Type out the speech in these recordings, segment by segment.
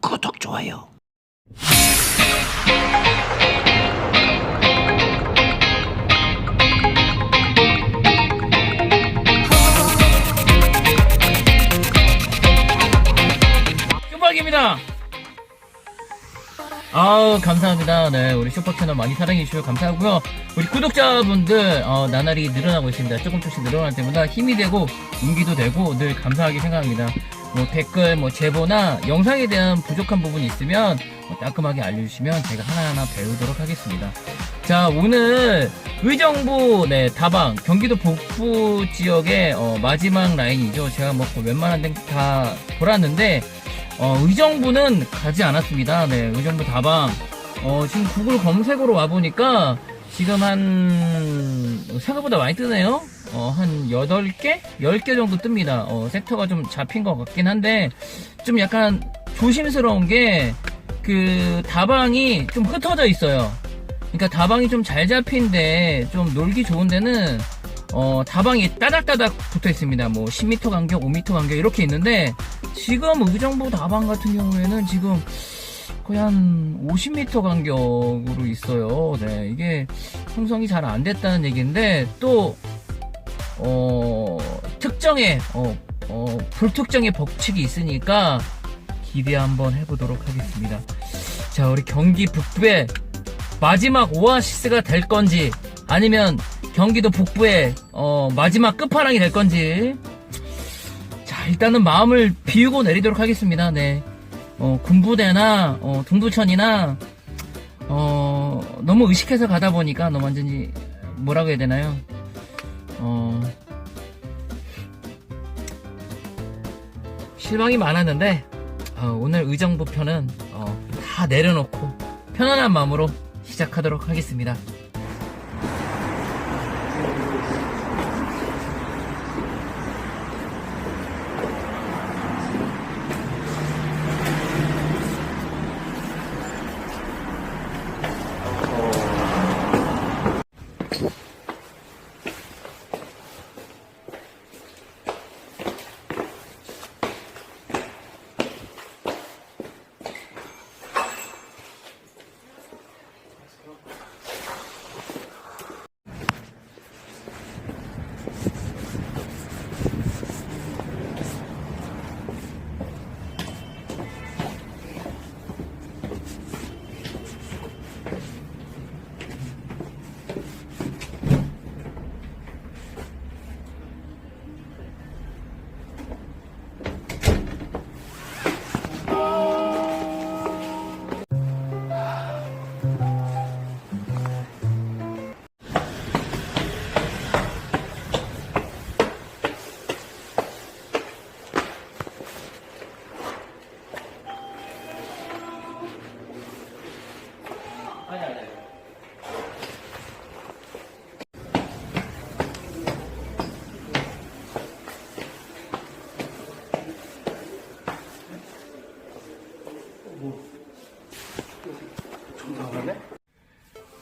구독, 좋아요. 아우 감사합니다. 네 우리 슈퍼 채널 많이 사랑해 주시고 감사하고요. 우리 구독자분들 어, 나날이 늘어나고 있습니다. 조금 조금씩 늘어날 때마다 힘이 되고 용기도 되고 늘 감사하게 생각합니다. 뭐 댓글, 뭐 제보나 영상에 대한 부족한 부분이 있으면 뭐 따끔하게 알려주시면 제가 하나하나 배우도록 하겠습니다. 자 오늘 의정부 네 다방 경기도 북부 지역의 어, 마지막 라인이죠. 제가 뭐 웬만한 데다 돌았는데 어, 의정부는 가지 않았습니다. 네, 의정부 다방. 어, 지금 구글 검색으로 와보니까 지금 한, 생각보다 많이 뜨네요. 어, 한 8개? 10개 정도 뜹니다. 어, 섹터가 좀 잡힌 것 같긴 한데, 좀 약간 조심스러운 게, 그, 다방이 좀 흩어져 있어요. 그러니까 다방이 좀 잘 잡힌데, 좀 놀기 좋은 데는, 어, 다방이 따닥따닥 붙어 있습니다. 뭐, 10m 간격, 5m 간격 이렇게 있는데, 지금 의정부 다방 같은 경우에는 지금 거의 한 50m 간격으로 있어요. 네, 이게 형성이 잘 안 됐다는 얘기인데, 또, 어, 특정의, 어, 어, 불특정의 법칙이 있으니까 기대 한번 해보도록 하겠습니다. 자, 우리 경기 북부의 마지막 오아시스가 될 건지, 아니면 경기도 북부의 어, 마지막 끝판왕이 될 건지 자 일단은 마음을 비우고 내리도록 하겠습니다. 네. 어, 군부대나 어, 동두천이나 어, 너무 의식해서 가다 보니까 너무 완전히 뭐라고 해야 되나요? 어, 실망이 많았는데 어, 오늘 의정부 편은 어, 다 내려놓고 편안한 마음으로 시작하도록 하겠습니다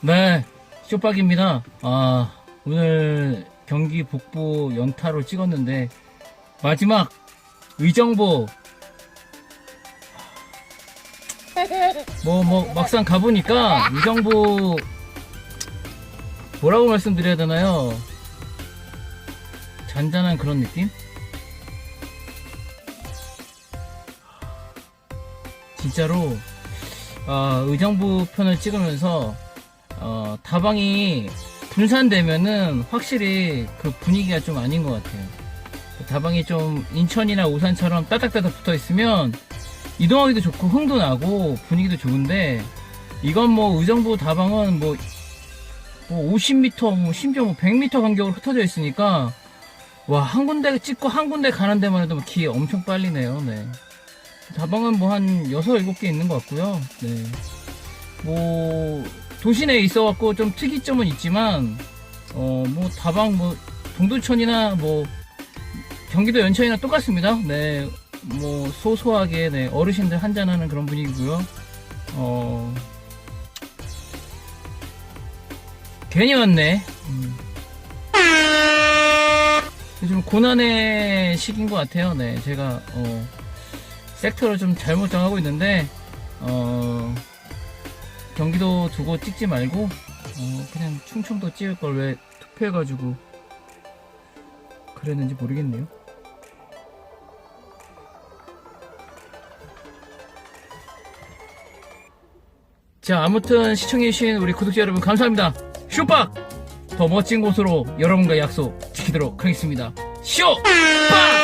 네, 쇼박입니다. 아, 오늘 경기 북부 연타로 찍었는데, 마지막 의정부 뭐, 뭐, 막상 가보니까, 이 정부, 뭐라고 말씀드려야 되나요? 잔잔한 그런 느낌? 진짜로, 아, 의정부 편을 찍으면서, 어, 다방이 분산되면은 확실히 그 분위기가 좀 아닌 것 같아요. 다방이 좀 인천이나 우산처럼 따닥따닥 붙어 있으면 이동하기도 좋고 흥도 나고 분위기도 좋은데 이건 뭐 의정부 다방은 뭐, 뭐 50m, 뭐 심지어 뭐 100m 간격으로 흩어져 있으니까 와 한 군데 찍고 한 군데 가는 데만 해도 기 엄청 빨리네요. 네. 다방은 뭐 한 6, 7개 있는 것 같고요. 네. 뭐 도시 내에 있어갖고 좀 특이점은 있지만 어 뭐 다방 뭐 동두천이나 뭐 경기도 연천이나 똑같습니다. 네. 뭐 소소하게 네, 어르신들 한잔하는 그런 분위기고요. 어 괜히 왔네. 음. 좀 고난의 시기인 것 같아요. 네, 제가 어, 섹터를 좀 잘못 정하고 있는데 어, 경기도 두고 찍지 말고 어, 그냥 충청도 찍을 걸 왜 투표해가지고 그랬는지 모르겠네요. 자, 아무튼 시청해주신 우리 구독자 여러분 감사합니다. 쇼박! 더 멋진 곳으로 여러분과 약속 지키도록 하겠습니다. 쇼박!